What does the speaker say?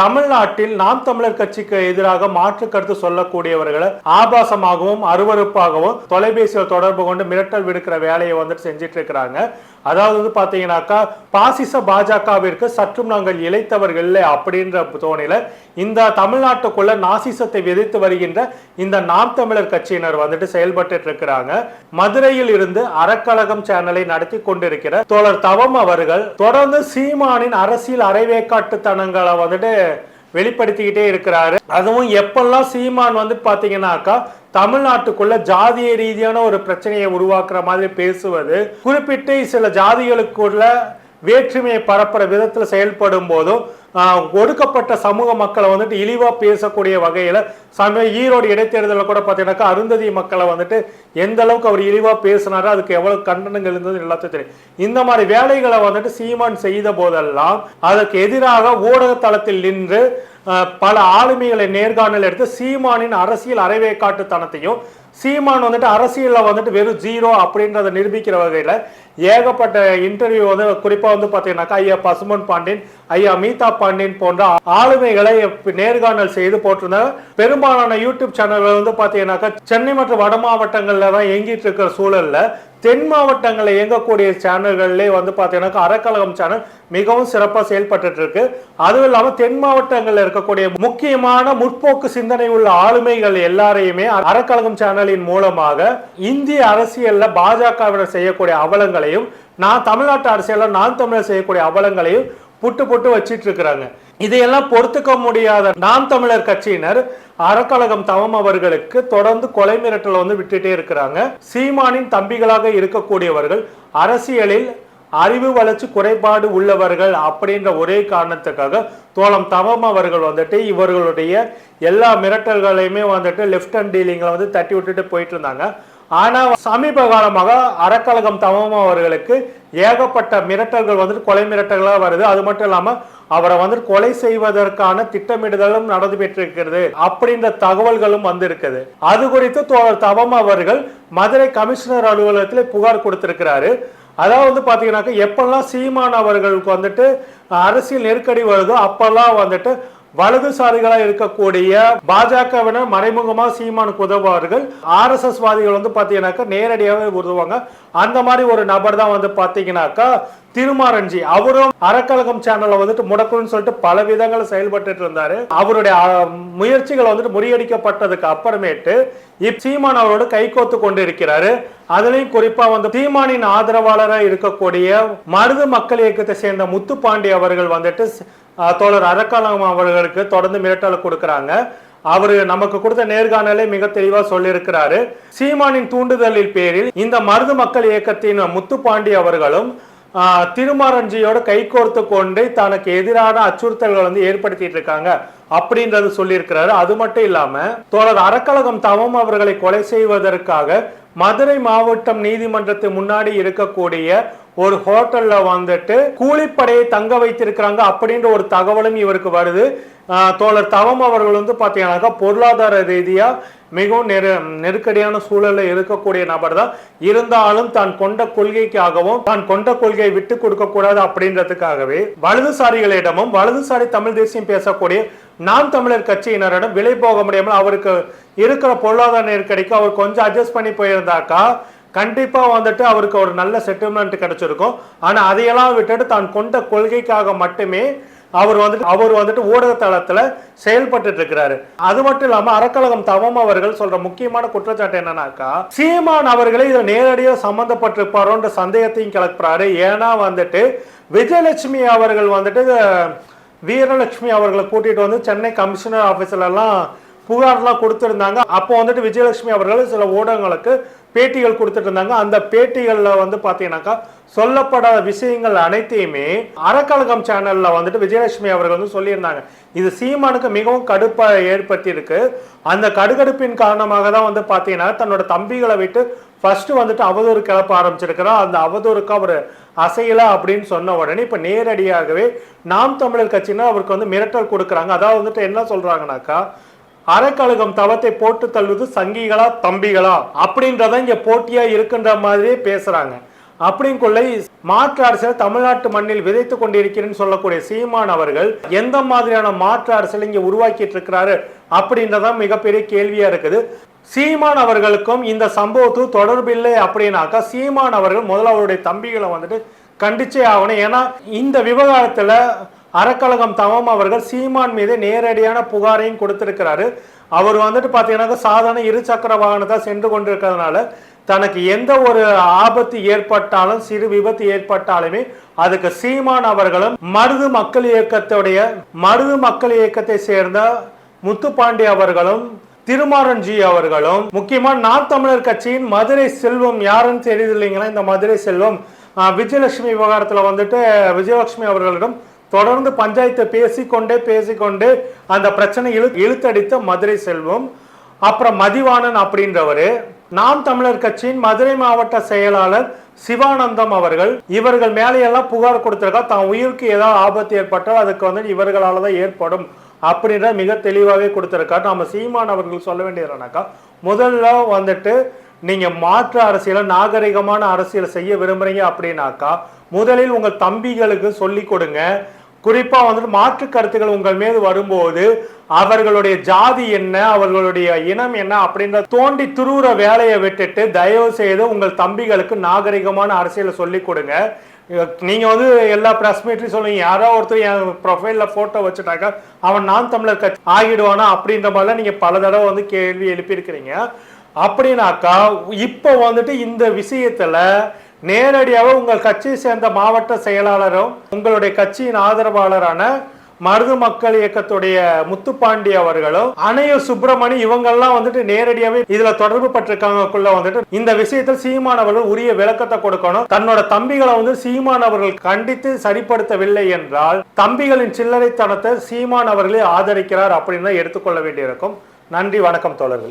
தமிழ்நாட்டில் நாம் தமிழர் கட்சிக்கு எதிராக மாற்று கருத்து சொல்லக்கூடியவர்களை ஆபாசமாகவும் அருவருப்பாகவும் தொலைபேசியில் தொடர்பு கொண்டு மிரட்டல் விடுக்கிற வேலையை வந்துட்டு செஞ்சிட்டு இருக்கிறாங்க. அதாவது வந்து பாத்தீங்கன்னாக்கா பாசிச பாஜகவிற்கு சற்றும் நாங்கள் இழைத்தவர்கள் இல்லை அப்படின்ற தோணில இந்த தமிழ்நாட்டுக்குள்ள நாசிசத்தை விதைத்து வருகின்ற இந்த நாம் தமிழர் கட்சியினர் வந்துட்டு செயல்பட்டு இருக்கிறாங்க. மதுரையில் இருந்து அறக்கழகம் சேனலை நடத்தி கொண்டிருக்கிற தோழர் தவம் அவர்கள் தொடர்ந்து சீமானின் அரசியல் அரைவேக்காட்டுத்தனங்களை வந்துட்டு வெளிப்படுத்திக்கிட்டே இருக்கிறாரு. அதுவும் எப்பெல்லாம் சீமான் வந்து பாத்தீங்கன்னாக்கா தமிழ்நாட்டுக்குள்ள ஜாதிய ரீதியான ஒரு பிரச்சனையை உருவாக்குற மாதிரி பேசுவது குறிப்பிட்டு சில ஜாதிகளுக்குள்ள வேற்றுமையை பரப்புற விதத்துல செயல்படும் போதும் ஒடுக்கப்பட்ட சமூக மக்களை வந்துட்டு இழிவா பேசக்கூடிய வகையில சமய ஈரோடு இடைத்தேர்தலில் கூட பார்த்தீங்கன்னாக்கா அருந்ததி மக்களை வந்துட்டு எந்த அளவுக்கு அவர் இழிவா பேசினாரோ அதுக்கு எவ்வளவு கண்டனங்கள் இருந்தது எல்லாத்தையும் தெரியும். இந்த மாதிரி வேலைகளை வந்துட்டு சீமான் செய்த போதெல்லாம் அதற்கு எதிராக ஊடக தளத்தில் நின்று பல ஆளுமைகளை நேர்காணல் எடுத்து சீமானின் அரசியல் அரைவேக்காட்டுத்தனத்தையும் சீமான் வந்துட்டு அரசியலில் வந்துட்டு வெறும் ஜீரோ அப்படின்றத நிரூபிக்கிற வகையில் ஏகப்பட்ட இன்டர்வியூ வந்து குறிப்பாக வந்து பார்த்தீங்கன்னாக்கா ஐயா பசுமன் பாண்டியன் ஐயா மீதா பாண்டியன் போன்ற ஆளுமைகளை நேர்காணல் செய்து போட்டிருந்தாங்க பெரும்பாலான யூடியூப் சேனல்கள் வந்து பாத்தீங்கன்னாக்கா சென்னை மற்றும் வட மாவட்டங்கள்ல தான் இயங்கிட்டு இருக்கிற சூழல்ல தென் மாவட்டங்களில் இயங்கக்கூடிய சேனல்கள்லே வந்து பார்த்தீங்கன்னாக்கா அறக்கழகம் சேனல் மிகவும் சிறப்பாக செயல்பட்டு இருக்கு. அதுவும் இல்லாமல் தென் மாவட்டங்களில் இருக்கக்கூடிய முக்கியமான முற்போக்கு சிந்தனை உள்ள ஆளுமைகள் எல்லாரையுமே அறக்கழகம் சேனலின் மூலமாக இந்திய அரசியலில் பாஜகவினர் செய்யக்கூடிய அவலங்களையும் நான் தமிழ்நாட்டு அரசியலில் நான் தமிழர் செய்யக்கூடிய அவலங்களையும் புட்டு புட்டு வச்சிட்டு இருக்கிறாங்க இதையெல்லாம் பொறுத்துக்க முடியாத நாம் தமிழர் கட்சியினர் அறக்கழகம் தவம் அவர்களுக்கு தொடர்ந்து கொலை மிரட்டலை வந்து விட்டுட்டே இருக்கிறாங்க. சீமானின் தம்பிகளாக இருக்கக்கூடியவர்கள் அரசியலில் அறிவு வளர்ச்சி குறைபாடு உள்ளவர்கள் அப்படின்ற ஒரே காரணத்துக்காக தோழம் தவம் அவர்கள் வந்துட்டு இவர்களுடைய எல்லா மிரட்டல்களையுமே வந்துட்டு லெஃப்ட் அண்ட் டீலிங்கில் வந்து தட்டி விட்டுட்டு போயிட்டு இருந்தாங்க. ஆனால் சமீப காலமாக அறக்கழகம் தமம் அவர்களுக்கு ஏகப்பட்ட மிரட்டல்கள் வந்துட்டு கொலை மிரட்டல்களாக வருது. அது மட்டும் இல்லாமல் அவரை வந்து கொலை செய்வதற்கான திட்டமிடுதலும் நடந்து பெற்றிருக்கிறது அப்படின்ற தகவல்களும் வந்திருக்குது. அது குறித்து தோழர் தவம் அவர்கள் மதுரை கமிஷனர் அலுவலகத்தில் புகார் கொடுத்திருக்கிறாரு. அதாவது வந்து பார்த்தீங்கன்னாக்க எப்பெல்லாம் சீமான் அவர்களுக்கு வந்துட்டு அரசியல் நெருக்கடி வருதோ அப்பெல்லாம் வந்துட்டு வலதுசாரிகளா இருக்கக்கூடிய பாஜகவினர் மறைமுகமா சீமானுக்கு உதவுவார்கள். ஆர்எஸ்எஸ் வாதிகள் வந்து பாத்தீங்கன்னாக்கா நேரடியாகவே உதவுவாங்க. அந்த மாதிரி ஒரு நபர் தான் வந்து பாத்தீங்கன்னாக்கா திருமாரஞ்சி. அவரும் அறக்கழகம் சேனல்ல வந்துட்டு முடக்கணும்னு சொல்லிட்டு பல விதங்கள் செயல்பட்டு இருந்தாரு. அவருடைய முயற்சிகள் வந்துட்டு முறியடிக்கப்பட்டதுக்கு அப்புறமேட்டு இப் சீமான் அவரோடு கைகோத்து கொண்டு இருக்கிறாரு அதுலயும் குறிப்பா வந்து சீமானின் ஆதரவாளராக இருக்கக்கூடிய மருது மக்கள் இயக்கத்தை சேர்ந்த முத்துப்பாண்டி அவர்கள் வந்துட்டு தோழர் அரக்கலம் அவர்களுக்கு தொடர்ந்து மிரட்டல் கொடுக்கறாங்க. அவரு நமக்கு கொடுத்த நேர்காணலை மிக தெளிவா சொல்லியிருக்கிறாரு. சீமானின் தூண்டுதலின் பேரில் இந்த மருது மக்கள் இயக்கத்தின் முத்துப்பாண்டி அவர்களும் ஆஹ், திருமாரஞ்சியோட கைகோர்த்து கொண்டு தனக்கு எதிரான அச்சுறுத்தல்கள் வந்து ஏற்படுத்திட்டு இருக்காங்க அப்படின்றது சொல்லியிருக்கிறாரு. அது மட்டும் இல்லாம தோழர் அறக்கழகம் தவம் அவர்களை கொலை செய்வதற்காக மதுரை மாவட்டம் நீதிமன்றத்து முன்னாடி இருக்கக்கூடிய ஒரு ஹோட்டல்ல வந்துட்டு கூலிப்படையை தங்க வைத்திருக்கிறாங்க அப்படின்ற ஒரு தகவலும் இவருக்கு வருது. தோழர் தவம் அவர்கள் வந்து பார்த்தீங்கன்னாக்கா பொருளாதார ரீதியாக மிகவும் நெரு நெருக்கடியான சூழலில் இருக்கக்கூடிய நபர் தான். இருந்தாலும் தான் கொண்ட கொள்கைக்காகவும் தான் கொண்ட கொள்கையை விட்டு கொடுக்க கூடாது அப்படின்றதுக்காகவே வலதுசாரிகளிடமும் வலதுசாரி தமிழ் தேசியம் பேசக்கூடிய நாம் தமிழர் கட்சியினரிடம் விலை போக முடியாமல் அவருக்கு இருக்கிற பொருளாதார நெருக்கடிக்கு அவர் கொஞ்சம் அட்ஜஸ்ட் பண்ணி போயிருந்தாக்கா கண்டிப்பாக வந்துட்டு அவருக்கு ஒரு நல்ல செட்டில்மெண்ட் கிடைச்சிருக்கும். ஆனால் அதையெல்லாம் விட்டுட்டு தான் கொண்ட கொள்கைக்காக மட்டுமே அவர் வந்துட்டு அவர் வந்துட்டு ஊடக தளத்தில் செயல்பட்டு இருக்கிறாரு. அது மட்டும் இல்லாமல் அறக்கழகம் தவம் அவர்கள் சொல்ற முக்கியமான குற்றச்சாட்டு என்னன்னாக்கா சீமான் அவர்களே இதுல நேரடியாக சம்பந்தப்பட்டிருப்பாரோன்ற சந்தேகத்தையும் கிளப்புறாரு. ஏன்னா வந்துட்டு விஜயலட்சுமி அவர்கள் வந்துட்டு வீரலட்சுமி அவர்களை கூட்டிட்டு வந்து சென்னை கமிஷனர் ஆஃபீஸ்லலாம் எல்லாம் புகார்லாம் கொடுத்துருந்தாங்க. அப்போ வந்துட்டு விஜயலட்சுமி அவர்கள் சில ஊடகங்களுக்கு பேட்டிகள் கொடுத்துட்டு இருந்தாங்க. அந்த பேட்டிகளில் வந்து பார்த்தீங்கன்னாக்கா சொல்லப்படாத விஷயங்கள் அனைத்தையுமே அறக்கழகம் சேனலில் வந்துட்டு விஜயலட்சுமி அவர்கள் வந்து சொல்லியிருந்தாங்க. இது சீமானுக்கு மிகவும் கடுப்பை ஏற்படுத்தியிருக்கு. அந்த கடுகடுப்பின் காரணமாக தான் வந்து பார்த்தீங்கன்னா தன்னோட தம்பிகளை விட்டு ஃபர்ஸ்ட் வந்துட்டு அவதூறு கிளப்ப ஆரம்பிச்சிருக்கிறோம் அந்த அவதூறுக்கு அவர் அசையல அப்படின்னு சொன்ன உடனே இப்போ நேரடியாகவே நாம் தமிழர் கட்சினா அவருக்கு வந்து மிரட்டல் கொடுக்குறாங்க. அதாவது வந்துட்டு என்ன சொல்றாங்கனாக்கா அறக்கழகம் தவத்தை போட்டு தள்ளுவது சங்கிகளா தம்பிகளா? அப்படின்றத இங்க போட்டியா இருக்குன்ற மாதிரியே பேசுறாங்க. அப்படிங்குள்ள மாற்று அரசியல் தமிழ்நாட்டு மண்ணில் விதைத்து கொண்டிருக்கிறேன்னு சொல்லக்கூடிய சீமான் அவர்கள் எந்த மாதிரியான மாற்று அரசியல் இங்க உருவாக்கிட்டு இருக்கிறாரு அப்படின்றதான் மிகப்பெரிய கேள்வியா இருக்குது. சீமான் அவர்களுக்கும் இந்த சம்பவத்துக்கு தொடர்பில்லை அப்படின்னாக்கா சீமான் அவர்கள் முதல்ல அவருடைய தம்பிகளை வந்துட்டு கண்டிச்சே ஆகணும். ஏன்னா இந்த விவகாரத்துல அறக்கழகம் தவம் அவர்கள் சீமான் மீது நேரடியான புகாரையும் கொடுத்திருக்கிறாரு. அவர் வந்துட்டு பார்த்தீங்கன்னாக்கா சாதாரண இருசக்கர வாகனத்தை சென்று கொண்டிருக்கிறதுனால தனக்கு எந்த ஒரு ஆபத்து ஏற்பட்டாலும் சிறு விபத்து ஏற்பட்டாலுமே அதுக்கு சீமான் அவர்களும் மருது மக்கள் இயக்கத்துடைய மருது மக்கள் இயக்கத்தை சேர்ந்த முத்துப்பாண்டி அவர்களும் திருமாறன்ஜி அவர்களும் முக்கியமா நாம் தமிழர் கட்சியின் மதுரை செல்வம் யாருன்னு தெரியுது இல்லைங்களா? இந்த மதுரை செல்வம் விஜயலட்சுமி விவகாரத்துல வந்துட்டு விஜயலட்சுமி அவர்களிடம் தொடர்ந்து பஞ்சாயத்தை பேசிக்கொண்டே பேசிக்கொண்டு அந்த பிரச்சனை இழு இழுத்தடித்த மதுரை செல்வம் அப்புறம் மதிவாணன் அப்படின்றவர் நாம் தமிழர் கட்சியின் மதுரை மாவட்ட செயலாளர் சிவானந்தம் அவர்கள் இவர்கள் மேலேயெல்லாம் புகார் கொடுத்திருக்கா தான் உயிருக்கு ஏதாவது ஆபத்து ஏற்பட்டால் அதுக்கு வந்து இவர்களால் தான் ஏற்படும் அப்படின்ற மிக தெளிவாகவே கொடுத்திருக்காரு. நம்ம சீமான் அவர்கள் சொல்ல வேண்டியதுனாக்கா முதல்ல வந்துட்டு நீங்கள் மாற்று அரசியலை நாகரிகமான அரசியலை செய்ய விரும்புகிறீங்க அப்படின்னாக்கா முதலில் உங்கள் தம்பிகளுக்கு சொல்லி கொடுங்க குறிப்பாக வந்துட்டு மாற்று கருத்துக்கள் உங்கள் மீது வரும்போது அவர்களுடைய ஜாதி என்ன அவர்களுடைய இனம் என்ன அப்படின்ற தோண்டி துருவுற வேலையை விட்டுட்டு தயவு செய்து உங்கள் தம்பிகளுக்கு நாகரிகமான அரசியலை சொல்லி கொடுங்க. நீங்கள் வந்து எல்லா ப்ரெஸ் மீட்லையும் சொல்லுவீங்க. யாரோ ஒருத்தர் என் ப்ரொஃபைலில் ஃபோட்டோ வச்சுட்டாக்கா அவன் நான் தமிழர் கட்சி ஆகிடுவானா அப்படின்ற மாதிரிலாம் நீங்கள் பல தடவை வந்து கேள்வி எழுப்பியிருக்கிறீங்க. அப்படின்னாக்கா இப்போ வந்துட்டு இந்த விஷயத்தில் நேரடியாக உங்கள் கட்சியை சேர்ந்த மாவட்ட செயலாளரும் உங்களுடைய கட்சியின் ஆதரவாளரான மருது மக்கள் இயக்கத்துடைய முத்துப்பாண்டி அவர்களும் அணைய சுப்பிரமணி இவங்கெல்லாம் வந்துட்டு நேரடியாவே இதுல தொடர்பு பட்டிருக்காங்கக்குள்ள வந்துட்டு இந்த விஷயத்தில் சீமான் அவர்கள் உரிய விளக்கத்தை கொடுக்கணும். தன்னோட தம்பிகளை வந்து சீமான் அவர்கள் கண்டித்து சரிப்படுத்தவில்லை என்றால் தம்பிகளின் சில்லறைத்தனத்தை சீமான் அவர்களே ஆதரிக்கிறார் அப்படின்னு தான் எடுத்துக்கொள்ள வேண்டியிருக்கும். நன்றி வணக்கம் தோழர்கள்.